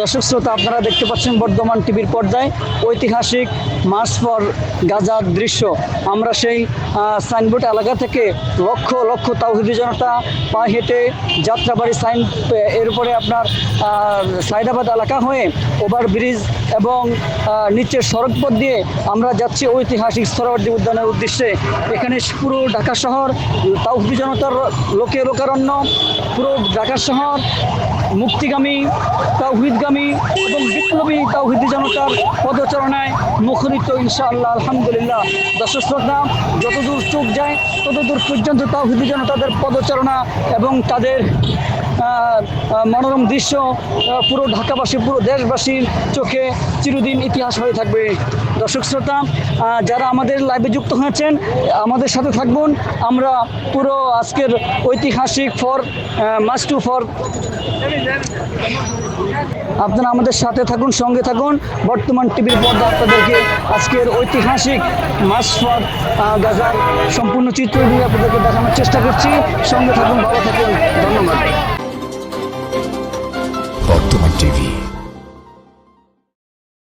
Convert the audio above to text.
দর্শক শ্রোতা, আপনারা দেখতে পাচ্ছেন বর্ধমান টিভির পর্দায় ঐতিহাসিক মার্চ ফর গাজার দৃশ্য। আমরা সেই সাইনবোর্ড এলাকা থেকে লক্ষ লক্ষ তাওহিদি জনতা পা হেঁটে যাত্রাবাড়ি সাইন এর উপরে আপনার সাইদাবাদ এলাকা হয়ে ওভার ব্রিজ এবং নিচের সড়কপথ দিয়ে আমরা যাচ্ছি ঐতিহাসিক স্থলবর্তী উদ্যানের উদ্দেশ্যে। এখানে পুরো ঢাকা শহর, তাওহিদি জনতার লোকে লোকারণ্য, পুরো ঢাকা শহর মুক্তিগামী, তাওহিদগামী এবং বিপ্লবী তাওহিদি জনতার পদচারণায় মুখরিত ইনশাআল্লাহ, আলহামদুলিল্লাহ। দর্শক শ্রদ্ধা যতদূর চোখ যায়, ততদূর পর্যন্ত তাওহিদি জনতাদের পদচারণা এবং তাদের মনোরম দৃশ্য পুরো ঢাকাবাসী, পুরো দেশবাসীর চোখে চিরদিন ইতিহাস হয়ে থাকবে। দর্শক শ্রোতা যারা আমাদের লাইভে যুক্ত হয়েছেন, আমাদের সাথে থাকবেন। আমরা পুরো আজকের ঐতিহাসিক ফর মাস টু ফর আপনারা আমাদের সাথে থাকুন, সঙ্গে থাকুন। বর্তমান টিভির পর্দা আপনাদেরকে আজকের ঐতিহাসিক মাস ফর গাজার সম্পূর্ণ চিত্র দিয়ে আপনাদেরকে দেখানোর চেষ্টা করছি। সঙ্গে থাকুন, ভালো থাকুন। ধন্যবাদ। TV.